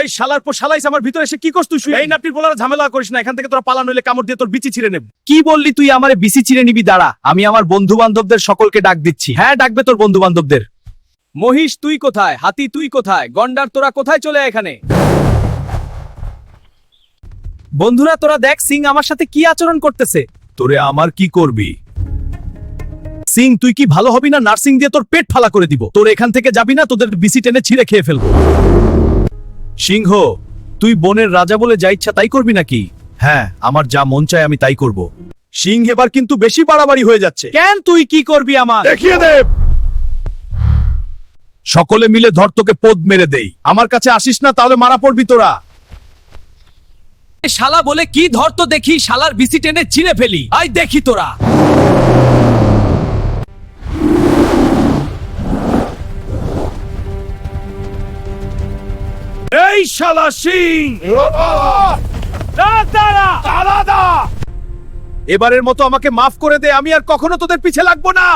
এই শালার পর শালাইস আমার ভিতরে এসে কি করছ তুই? এই নাপটির বলার ঝামেলা করিস না এখান থেকে তোরা পালা নইলে কামড় দিয়ে তোর বিচি ছিঁড়ে নেব। কি বললি তুই আমারে বিচি ছিঁড়ে নিবি? দাঁড়া আমি আমার বন্ধু বান্ধবদের সকলকে ডাক দিচ্ছি। হ্যাঁ ডাকবে তোর বন্ধু বান্ধবদের মহিষ তুই কোথায়? হাতি তুই কোথায়? গন্ডার তোরা কোথায় চলে আয় এখানে? বন্ধুরা তোরা দেখ সিং আমার সাথে কি আচরণ করতেছে। তোরে আমার কি করবি? সিং তুই কি ভালো হবি না নার্সিং দিয়ে তোর পেট ফালা করে দিব? তোর এখান থেকে যাবি না তোদের বিসি টেনে ছিঁড়ে খেয়ে ফেলব। সিংহ তুই বনের রাজা বলে যা ইচ্ছা তাই করবি নাকি? হ্যাঁ আমার যা মন চায় আমি তাই করব। সিংহ এবার কিন্তু বেশি বাড়াবাড়ি হয়ে যাচ্ছে। কেন তুই কি করবি আমার? দেখিয়ে দে। সকলে মিলে ধর তোকে পদ মেরে দেই। আমার কাছে আসিস না তাহলে মারা পড়বি তোরা। শালা বলে কি ধর তো দেখি শালার বিসি টেনে চিনে ফেলি। আই দেখি তোরা। এই শালা সিং এবারের মতো আমাকে মাফ করে দে আমি আর কখনো তোদের পিছে লাগবো না।